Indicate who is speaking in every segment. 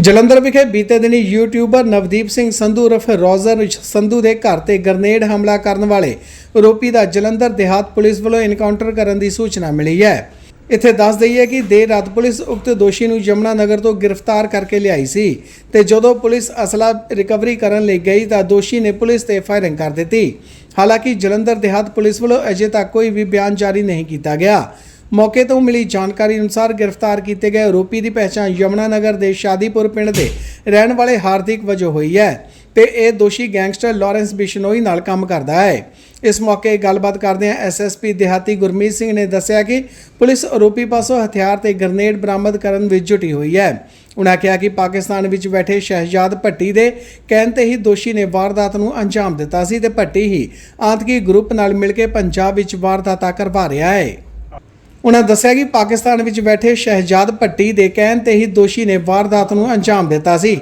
Speaker 1: ਜਲੰਧਰ ਵਿਖੇ ਬੀਤੇ ਦਿਨੀ ਯੂਟਿਊਬਰ ਨਵਦੀਪ ਸਿੰਘ ਸੰਧੂ ਰਫ ਰੋਜ਼ਰ ਸੰਧੂ ਦੇ ਘਰ ਤੇ ਗ੍ਰਨੇਡ ਹਮਲਾ ਕਰਨ ਵਾਲੇ ਆਰੋਪੀ ਦਾ ਜਲੰਧਰ ਦੇਹਾਤ ਪੁਲਿਸ ਵੱਲੋਂ ਇਨਕਾਊਂਟਰ ਕਰਨ ਦੀ ਸੂਚਨਾ ਮਿਲੀ ਹੈ। ਇੱਥੇ ਦੱਸ ਦਈਏ ਕਿ ਦੇਰ ਰਾਤ ਪੁਲਿਸ ਉਕਤ ਦੋਸ਼ੀ ਨੂੰ ਯਮੁਨਾ ਨਗਰ ਤੋਂ ਗ੍ਰਿਫਤਾਰ ਕਰਕੇ ਲਿਆਈ ਸੀ ਤੇ ਜਦੋਂ ਪੁਲਿਸ ਅਸਲਾ ਰਿਕਵਰੀ ਕਰਨ ਲਈ ਗਈ ਤਾਂ ਦੋਸ਼ੀ ਨੇ ਪੁਲਿਸ ਤੇ ਫਾਇਰਿੰਗ ਕਰ ਦਿੱਤੀ। ਹਾਲਾਂਕਿ ਜਲੰਧਰ ਦੇਹਾਤ ਪੁਲਿਸ ਵੱਲੋਂ ਅਜੇ ਤੱਕ ਕੋਈ ਵੀ ਬਿਆਨ ਜਾਰੀ ਨਹੀਂ ਕੀਤਾ ਗਿਆ। ਮੌਕੇ ਤੋਂ ਮਿਲੀ ਜਾਣਕਾਰੀ ਅਨੁਸਾਰ ਗ੍ਰਿਫਤਾਰ ਕੀਤੇ ਗਏ ਆਰੋਪੀ ਦੀ ਪਹਿਚਾਣ ਯਮੁਨਾ ਨਗਰ ਦੇ ਸ਼ਾਦੀਪੁਰ ਪਿੰਡ ਦੇ ਰਹਿਣ ਵਾਲੇ ਹਾਰਦਿਕ ਵਜੋਂ ਹੋਈ ਹੈ ਤੇ ਇਹ ਦੋਸ਼ੀ ਗੈਂਗਸਟਰ ਲਾਰੈਂਸ ਬਿਸ਼ਨੋਈ ਨਾਲ ਕੰਮ ਕਰਦਾ ਹੈ। ਇਸ ਮੌਕੇ ਗੱਲਬਾਤ ਕਰਦਿਆਂ ਐਸਐਸਪੀ ਦਿਹਾਤੀ ਗੁਰਮੀਤ ਸਿੰਘ ਨੇ ਦੱਸਿਆ ਕਿ ਪੁਲਿਸ ਆਰੋਪੀ ਪਾਸੋਂ ਹਥਿਆਰ ਤੇ ਗ੍ਰਨੇਡ ਬਰਾਮਦ ਕਰਨ ਵਿੱਚ ਜੁਟੀ ਹੋਈ ਹੈ। ਉਨ੍ਹਾਂ ਕਿਹਾ ਕਿ ਪਾਕਿਸਤਾਨ ਵਿੱਚ ਬੈਠੇ ਸ਼ਹਿਜਾਦ ਭੱਟੀ ਦੇ ਕਹਿਣ ਤੇ ਹੀ ਦੋਸ਼ੀ ਨੇ ਵਾਰਦਾਤ ਨੂੰ ਅੰਜਾਮ ਦਿੱਤਾ ਸੀ ਤੇ ਭੱਟੀ ਹੀ ਆਤੰਕੀ ਗਰੁੱਪ ਨਾਲ ਮਿਲ ਕੇ ਪੰਜਾਬ ਵਿੱਚ ਵਾਰਦਾਤਾਂ ਕਰਵਾ ਰਿਹਾ ਹੈ। ਉਹਨਾਂ ਦੱਸਿਆ ਕਿ ਪਾਕਿਸਤਾਨ ਵਿੱਚ ਬੈਠੇ ਸ਼ਹਿਜਾਦ ਭੱਟੀ ਦੇ ਕਹਿਣ ਤੇ ਹੀ ਦੋਸ਼ੀ ਨੇ ਵਾਰਦਾਤ ਨੂੰ ਅੰਜਾਮ ਦਿੱਤਾ ਸੀ।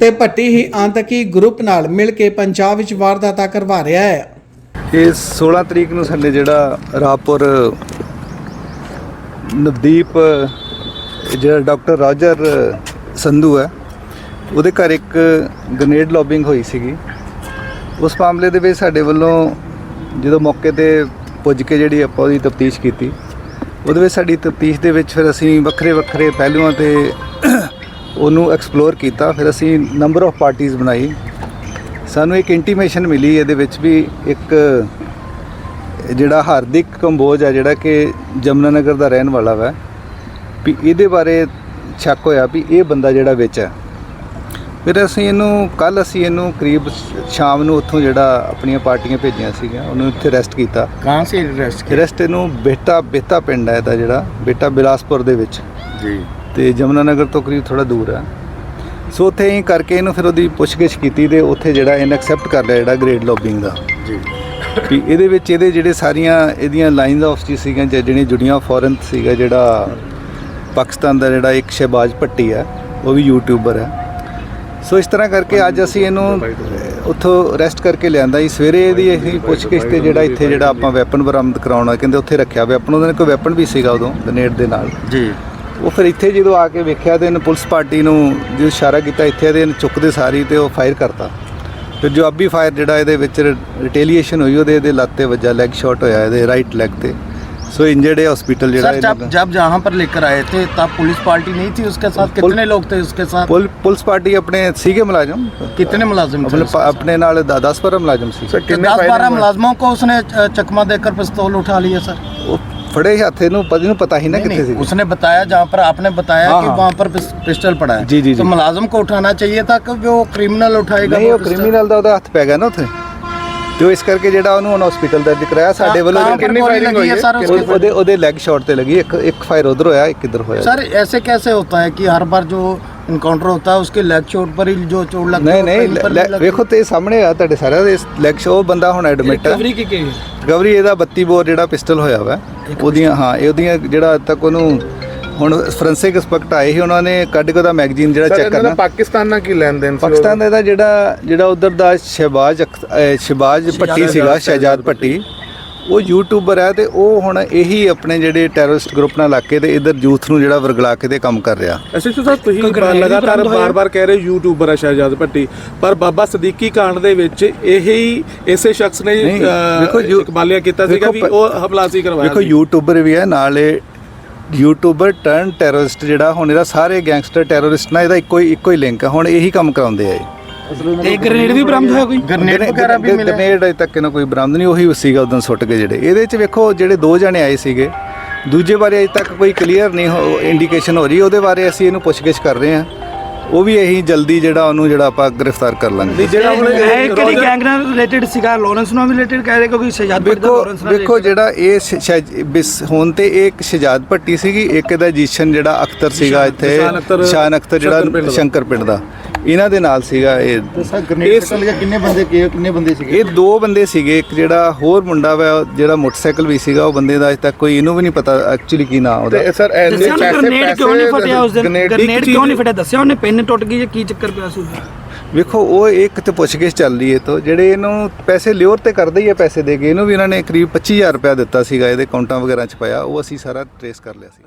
Speaker 1: ਤੇ ਭੱਟੀ ਹੀ ਆਤੰਕੀ ਗਰੁੱਪ ਨਾਲ ਮਿਲ ਕੇ ਪੰਜਾਬ ਵਿੱਚ ਵਾਰਦਾਤਾਂ ਕਰਵਾ ਰਿਹਾ ਹੈ।
Speaker 2: ਇਹ 16 ਤਰੀਕ ਨੂੰ ਸਾਡੇ ਜਿਹੜਾ ਰਾਪੁਰ, ਨਵਦੀਪ, ਜਿਹੜਾ ਡਾਕਟਰ ਰਾਜਰ ਸੰਧੂ ਹੈ, ਉਹਦੇ ਘਰ ਇੱਕ ਗ੍ਰਨੇਡ ਲੌਬਿੰਗ ਹੋਈ ਸੀਗੀ। ਉਸ ਮਾਮਲੇ ਦੇ ਵਿੱਚ ਸਾਡੇ ਵੱਲੋਂ ਜਦੋਂ ਮੌਕੇ ਤੇ ਪੁੱਜ ਕੇ ਜਿਹੜੀ ਆਪਾਂ ਉਹਦੀ ਤਫਤੀਸ਼ ਕੀਤੀ ਉਹਦੇ ਵਿੱਚ ਸਾਡੀ ਤਫਤੀਸ਼ ਦੇ ਵਿੱਚ ਫਿਰ ਅਸੀਂ ਵੱਖਰੇ ਵੱਖਰੇ ਪਹਿਲੂਆਂ ਤੇ ਉਹਨੂੰ ਐਕਸਪਲੋਰ ਕੀਤਾ। ਫਿਰ ਅਸੀਂ ਨੰਬਰ ਆਫ ਪਾਰਟੀਆਂ ਬਣਾਈ। ਸਾਨੂੰ ਇੱਕ ਇੰਟੀਮੇਸ਼ਨ ਮਿਲੀ ਇਹਦੇ ਵਿੱਚ ਵੀ ਇੱਕ ਜਿਹੜਾ ਹਾਰਦਿਕ ਕੰਬੋਜ ਹੈ ਜਿਹੜਾ ਕਿ ਜਮਨਾ ਨਗਰ ਦਾ ਰਹਿਣ ਵਾਲਾ ਵਾ, ਵੀ ਇਹਦੇ ਬਾਰੇ ਸ਼ੱਕ ਹੋਇਆ ਵੀ ਇਹ ਬੰਦਾ ਜਿਹੜਾ ਵਿੱਚ ਹੈ ਫਿਰ ਅਸੀਂ ਇਹਨੂੰ ਕੱਲ ਅਸੀਂ ਇਹਨੂੰ ਕਰੀਬ ਸ਼ਾਮ ਨੂੰ ਉੱਥੋਂ ਜਿਹੜਾ ਆਪਣੀਆਂ ਪਾਰਟੀਆਂ ਭੇਜੀਆਂ ਸੀਗੀਆਂ ਉਹਨੂੰ ਇੱਥੇ ਰੈਸਟ ਕੀਤਾ।
Speaker 3: ਕਾਂ ਸੇ ਰੈਸਟ
Speaker 2: ਕੀਤਾ? ਰੈਸਟ ਇਹਨੂੰ ਬੇਟਾ ਬੇਤਾ ਪਿੰਡ ਹੈ ਇਹਦਾ ਜਿਹੜਾ ਬੇਟਾ ਬਿਲਾਸਪੁਰ ਦੇ ਵਿੱਚ।
Speaker 3: ਜੀ।
Speaker 2: ਤੇ ਜਮਨਾ ਨਗਰ ਤੋਂ ਕਰੀਬ ਥੋੜਾ ਦੂਰ ਹੈ ਸੋ ਉੱਥੇ ਹੀ ਕਰਕੇ ਇਹਨੂੰ ਫਿਰ ਉਹਦੀ ਪੁੱਛਗਿੱਛ ਕੀਤੀ ਤੇ ਉੱਥੇ ਜਿਹੜਾ ਇਹਨ ਐਕਸੈਪਟ ਕਰ ਲਿਆ ਜਿਹੜਾ ਗ੍ਰੇਡ ਲੋਬਿੰਗ ਦਾ।
Speaker 3: ਜੀ।
Speaker 2: ਕਿ ਇਹਦੇ ਵਿੱਚ ਇਹਦੇ ਜਿਹੜੇ ਸਾਰੀਆਂ ਇਹਦੀਆਂ ਲਾਈਨਸ ਆਫ ਜੀ ਸੀਗੀਆਂ ਜਿਹੜੀਆਂ ਜੁੜੀਆਂ ਫੋਰਨ ਸੀਗਾ ਜਿਹੜਾ ਪਾਕਿਸਤਾਨ ਦਾ ਜਿਹੜਾ ਇੱਕ ਸ਼ਹਿਬਾਜ਼ ਭੱਟੀ ਹੈ ਉਹ ਵੀ ਯੂਟਿਊਬਰ ਹੈ ਸੋ ਇਸ ਤਰ੍ਹਾਂ ਕਰਕੇ ਅੱਜ ਅਸੀਂ ਇਹਨੂੰ ਉੱਥੋਂ ਅਰੈਸਟ ਕਰਕੇ ਲਿਆਂਦਾ ਜੀ। ਸਵੇਰੇ ਇਹਦੀ ਅਸੀਂ ਪੁੱਛਗਿੱਛ ਤੇ ਜਿਹੜਾ ਇੱਥੇ ਜਿਹੜਾ ਆਪਾਂ ਵੈਪਨ ਬਰਾਮਦ ਕਰਾਉਣਾ ਕਹਿੰਦੇ ਉੱਥੇ ਰੱਖਿਆ ਵੈਪਨ ਉਹਦੇ ਨਾਲ ਕੋਈ ਵੈਪਨ ਵੀ ਸੀਗਾ ਉਦੋਂ ਗ੍ਰਨੇਡ ਦੇ ਨਾਲ।
Speaker 3: जी
Speaker 2: ਉਹ ਫਿਰ ਇੱਥੇ ਜਦੋਂ ਆ ਕੇ ਵੇਖਿਆ ਤੇ ਇਹਨੇ ਪੁਲਿਸ ਪਾਰਟੀ ਨੂੰ ਜਦੋਂ ਇਸ਼ਾਰਾ ਕੀਤਾ ਇੱਥੇ ਤੇ ਇਹਨੇ ਚੁੱਕਦੇ ਸਾਰੀ ਤੇ ਉਹ ਫਾਇਰ ਕਰਤਾ। ਫਿਰ ਜਵਾਬੀ ਫਾਇਰ ਜਿਹੜਾ ਇਹਦੇ ਵਿੱਚ ਰਿਟੇਲੀਏਸ਼ਨ ਹੋਈ ਉਹਦੇ ਇਹਦੇ ਲੱਤ ਤੇ ਵੱਜਾ ਲੈਗ ਸ਼ਾਟ ਹੋਇਆ ਇਹਦੇ ਰਾਈਟ ਲੈਗ ਤੇ। ਸੋ ਇੰਜਰਡ ਹੈ ਹਸਪੀਟਲ ਜਿਹੜਾ
Speaker 3: सर जब जब जहाँ पर लेकर आए थे तब पुलिस पार्टी नहीं थी उसके साथ
Speaker 2: पुल-
Speaker 3: कितने लोग थे उसके साथ
Speaker 2: ਪੁਲ- ਪੁਲਿਸ ਪਾਰਟੀ ਆਪਣੇ ਸੀਗੇ ਮੁਲਾਜ਼ਮ
Speaker 3: कितने मुलाजिम थे
Speaker 2: ਆਪਣੇ ਪਾ- ਆਪਣੇ ਨਾਲ 10 12 ਮੁਲਾਜ਼ਮ ਸੀ
Speaker 3: दस बारह मुलाजमों को उसने अ, चकमा देकर पिस्तौल उठा लिया सर
Speaker 2: ਉਹ ਫੜੇ ਹੱਥ ਇਹਨੂੰ ਪਤਾ ਨੂੰ ਪਤਾ ਹੀ ਨਾ
Speaker 3: नहीं,
Speaker 2: ਕਿੱਥੇ
Speaker 3: नहीं,
Speaker 2: ਸੀ
Speaker 3: उसने बताया जहाँ पर आपने बताया
Speaker 2: हाँ,
Speaker 3: कि
Speaker 2: हाँ।
Speaker 3: वहाँ पर पिस- पिस्टल पड़ा है
Speaker 2: जी, जी,
Speaker 3: तो
Speaker 2: जी।
Speaker 3: मुलाजिम को उठाना चाहिए था कि वो क्रिमिनल उठाएगा
Speaker 2: ਨਹੀਂ
Speaker 3: वो
Speaker 2: ਉਹ
Speaker 3: पिस्टल?
Speaker 2: ਕ੍ਰਿਮੀਨਲ ਦਾ ਉਹਦਾ ਹੱਥ ਪੈ ਗਿਆ ਨਾ ਉੱਥੇ ਤੇ ਉਹ ਇਸ ਕਰਕੇ ਜਿਹੜਾ ਉਹਨੂੰ ਹੁਣ ਹਸਪੀਟਲ ਦਰਜ ਕਰਾਇਆ ਸਾਡੇ ਵੱਲੋਂ
Speaker 3: कहाँ पर गोली लगी है सर
Speaker 2: ਉਹ-
Speaker 3: उसके
Speaker 2: ਉਹਦੇ ਉਹਦੇ ਲੈਗ ਸ਼ਾਟ ਤੇ ਲੱਗੀ ਇੱਕ ਇੱਕ ਫਾਇਰ ਉਧਰ ਹੋਇਆ ਇੱਕ ਇੱਧਰ ਹੋਇਆ
Speaker 3: सर ऐसे कैसे होता है कि हर बार जो इनकाउंटर होता है उसके लेग चोट पर ही जो चोट लगती
Speaker 2: ਨਹੀਂ
Speaker 3: है
Speaker 2: ਨਹੀਂ
Speaker 3: कहीं पर
Speaker 2: ਲੈ-
Speaker 3: नहीं लगती?
Speaker 2: ਵੇਖੋ ਤੇ ਸਾਹਮਣੇ ਆ ਤੁਹਾਡੇ ਸਾਰਿਆਂ ਦੇ ਲੈਗ ਸ਼ੋ ਬੰਦਾ ਹੁਣ ਐਡਮਿਟ ਹੈ
Speaker 3: की की
Speaker 2: ਰਿਕਵਰੀ ਇਹਦਾ 32 ਬੋਰ ਜਿਹੜਾ ਪਿਸਟਲ ਹੋਇਆ ਵਾ ਉਹਦੀਆਂ ਹਾਂ ਇਹ ਉਹਦੀਆਂ ਜਿਹੜਾ ਅੱਜ ਤੱਕ ਉਹਨੂੰ ਹੁਣ ਫੋਰੈਂਸਿਕ ਐਕਸਪਰਟ ਆਏ ਸੀ ਉਹਨਾਂ ਨੇ ਕੱਢ ਕੇ ਉਹਦਾ ਮੈਗਜ਼ੀਨ ਜਿਹੜਾ ਚੈੱਕ ਕਰਨਾ।
Speaker 4: ਪਾਕਿਸਤਾਨ ਨਾਲ ਕੀ ਲੈਣ ਦੇਣ ਸੀ
Speaker 2: ਪਾਕਿਸਤਾਨ ਦਾ ਇਹਦਾ ਜਿਹੜਾ ਜਿਹੜਾ ਉਧਰ ਦਾ ਸ਼ਹਿਬਾਜ਼ ਸ਼ਹਿਬਾਜ਼ ਭੱਟੀ ਸੀਗਾ ਸ਼ਹਿਜਾਦ ਭੱਟੀ। ਉਹ ਯੂਟਿਊਬਰ ਹੈ ਤੇ ਉਹ ਹੁਣ ਇਹੀ ਆਪਣੇ ਜਿਹੜੇ ਟੈਰਰਿਸਟ ਗਰੁੱਪ ਨਾਲ ਲੱਗ ਕੇ ਤੇ ਇਧਰ ਯੂਥ ਨੂੰ ਜਿਹੜਾ ਵਰਗਲਾ ਕੇ ਤੇ ਕੰਮ ਕਰ ਰਿਹਾ।
Speaker 4: ਐਸਐਚਓ ਸਾਹਿਬ ਤੁਸੀਂ ਲਗਾਤਾਰ ਬਾਰ-ਬਾਰ ਕਹਿ ਰਹੇ ਯੂਟਿਊਬਰ ਹੈ ਸ਼ਹਿਜਾਦ ਭੱਟੀ ਪਰ ਬਾਬਾ ਸਦੀਕੀ ਕਾਂਡ ਦੇ ਵਿੱਚ ਇਹੀ ਇਸੇ ਸ਼ਖਸ ਨੇ ਇਕਬਾਲਿਆ ਕੀਤਾ ਸੀਗਾ ਵੀ ਉਹ ਹਮਲਾ ਸੀ ਕਰਵਾਇਆ ਸੀ।
Speaker 2: ਯੂਟਿਊਬਰ ਵੀ ਹੈ ਨਾਲੇ ਯੂਟਿਊਬਰ ਟਰਨ ਟੈਰਰਿਸਟ ਜਿਹੜਾ ਹੁਣ ਇਹਦਾ ਸਾਰੇ ਗੈਂਗਸਟਰ ਟੈਰਰਿਸਟ ਨਾਲ ਇਹਦਾ ਇੱਕੋ ਹੀ ਇੱਕੋ ਹੀ ਲਿੰਕ ਆ। ਹੁਣ ਇਹੀ ਕੰਮ ਕਰਾਉਂਦੇ ਆ ਇਹ।
Speaker 3: ਗ੍ਰੇਨੇਡ ਵੀ ਬਰਾਮਦ ਹੋਇਆ ਕੋਈ? ਗ੍ਰਨੇਡ ਵਗੈਰਾ ਵੀ ਮਿਲਿਆ।
Speaker 2: ਗ੍ਰਨੇਡ ਅਜੇ ਤੱਕ ਇਹਨਾਂ ਕੋਈ ਬਰਾਮਦ ਨਹੀਂ ਉਹੀ ਸੀਗਾ ਉਦੋਂ ਸੁੱਟ ਗਏ ਜਿਹੜੇ। ਇਹਦੇ ਚ ਵੇਖੋ ਜਿਹੜੇ ਦੋ ਜਣੇ ਆਏ ਸੀਗੇ ਦੂਜੇ ਬਾਰੇ ਅਜੇ ਤੱਕ ਕੋਈ ਕਲੀਅਰ ਨਹੀਂ ਹੋ ਇੰਡੀਕੇਸ਼ਨ ਹੋ ਰਹੀ। ਉਹਦੇ ਬਾਰੇ ਅਸੀਂ ਇਹਨੂੰ ਪੁੱਛਗਿੱਛ ਕਰ ਰਹੇ ਹਾਂ। ਉਹ ਵੀ ਇਹੀ ਜਲਦੀ ਜਿਹੜਾ ਉਹਨੂੰ ਜਿਹੜਾ ਆਪਾਂ ਗ੍ਰਿਫਤਾਰ ਕਰ ਲਾਂਗੇ।
Speaker 4: ਜਿਹੜਾ ਹੁਣ
Speaker 5: ਇਹ ਕਿਹੜੀ ਗੈਂਗ ਨਾਲ ਰਿਲੇਟਡ ਸੀਗਾ? ਲੋਰੈਂਸ ਨਾਲ ਰਿਲੇਟਡ ਕਹਿ ਰਹੇ ਕਿਉਂਕਿ ਸ਼ਹਿਜਾਦ ਭੱਟੀ ਦਾ ਲੋਰੈਂਸ ਨਾਲ
Speaker 2: ਦੇਖੋ ਜਿਹੜਾ ਇਹ ਬਿਸ ਹੋਣ ਤੇ ਇੱਕ ਸ਼ਹਿਜਾਦ ਭੱਟੀ ਸੀਗੀ ਇੱਕ ਇਹਦਾ ਜੀਸ਼ਨ ਜਿਹੜਾ ਅਖਤਰ ਸੀਗਾ ਇੱਥੇ ਸ਼ਾਨ ਅਖਤਰ ਜਿਹੜਾ ਸ਼ੰਕਰ ਪਿੰਡ ਦਾ। ਇਹਨਾਂ ਦੇ ਨਾਲ ਸੀਗਾ ਇਹ।
Speaker 3: ਇਹ ਕਿੰਨੇ ਬੰਦੇ ਕਿੰਨੇ ਬੰਦੇ ਸੀਗੇ?
Speaker 2: ਇਹ ਦੋ ਬੰਦੇ ਸੀਗੇ ਇੱਕ ਜਿਹੜਾ ਹੋਰ ਮੁੰਡਾ ਵਾ ਜਿਹੜਾ ਮੋਟਰਸਾਈਕਲ ਵੀ ਸੀਗਾ ਉਹ ਬੰਦੇ ਦਾ ਅਜੇ ਤੱਕ ਕੋਈ ਇਹਨੂੰ ਵੀ ਨਹੀਂ ਪਤਾ ਐਕਚੁਅਲੀ ਕੀ ਨਾਂ ਉਹਦਾ।
Speaker 4: ਸਰ
Speaker 5: ਐਨੇ ਪੈਸੇ ਪੈਸੇ ਕਿਉਂ ਨਹੀਂ ਫਟਿਆ ਉਸ ਦਿਨ? ਗ੍ਰਨੇਡ ਕਿਉਂ ਨਹੀਂ ਫਟਿਆ? ਦੱਸਿਆ ਉਹਨੇ ਪਿੰਨ ਟੁੱਟ ਗਈ ਜਾਂ ਕੀ ਚੱਕਰ ਪਿਆ ਸੀ
Speaker 2: ਵੇਖੋ, ਉਹ ਇੱਕ ਤੇ ਪੁੱਛਗਿੱਛ ਚੱਲ ਰਹੀ ਹੈ ਤੋਂ ਜਿਹੜੇ ਇਹਨੂੰ ਪੈਸੇ ਲਿਓਰ ਤੇ ਕਰਦੇ ਹੀ ਆ ਪੈਸੇ ਦੇ ਕੇ, ਇਹਨੂੰ ਵੀ ਇਹਨਾਂ ਨੇ ਕਰੀਬ 25000 ਰੁਪਇਆ ਦਿੱਤਾ ਸੀਗਾ, ਇਹਦੇ ਅਕਾਊਂਟਾਂ ਵਗੈਰਾ ਚ ਪਾਇਆ ਉਹ ਅਸੀਂ ਸਾਰਾ ਟਰੇਸ ਕਰ ਲਿਆ ਸੀ।